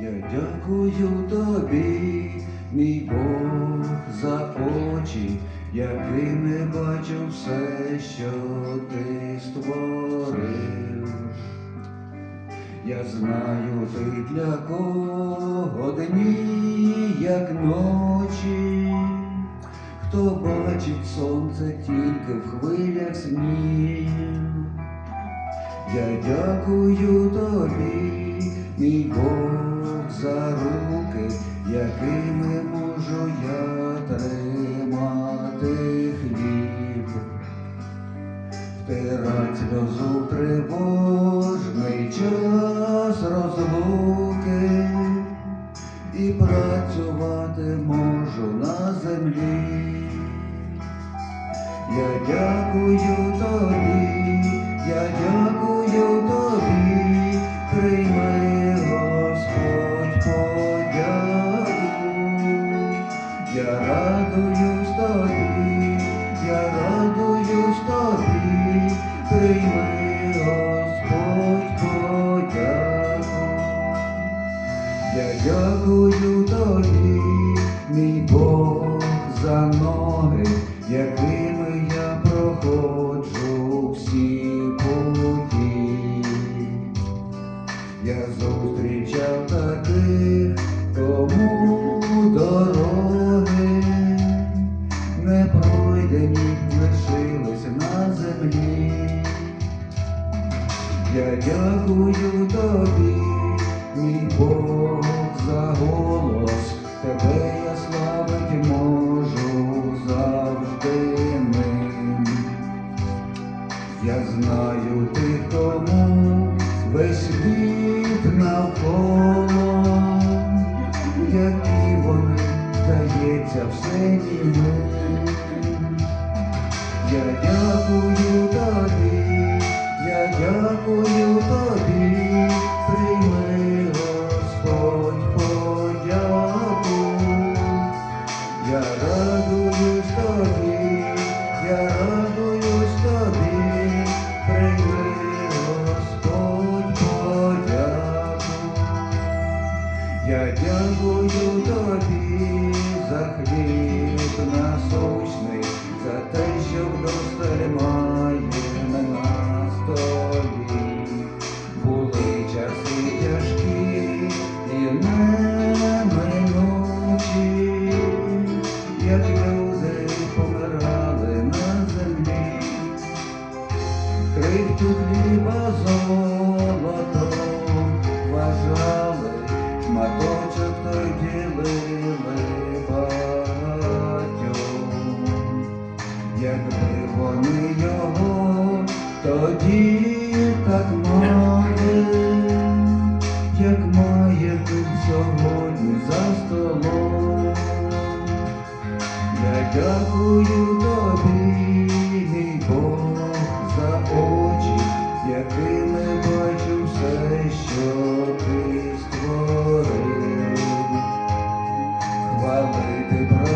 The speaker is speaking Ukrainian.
Я дякую тобі, мій Бог, за очі, якими бачу все, що ти створив. Я знаю, ти для кого дні, як ночі, хто бачить сонце тільки в хвилях снів. Я дякую тобі, тримати хліб, втирать сльозу тривожний час розлуки і працювати можу на землі. Я дякую тобі, я дякую тобі, прийми Господь подяку. Я радуюсь ноги, якими я проходжу всі путі. Я зустрічав таких, кому дороги не пройдені лишились на землі. Я дякую тобі, мій Бог, за голос, Я дякую тобі, я дякую тобі, дякую тобі за хліб насущний, за те, що вдосталь Якби вони його тоді так мали, як має тут сьогодні за столом. Я дякую тобі, мій Бог, за очі, якими бачу все, що ти створив. Хвалити прагну,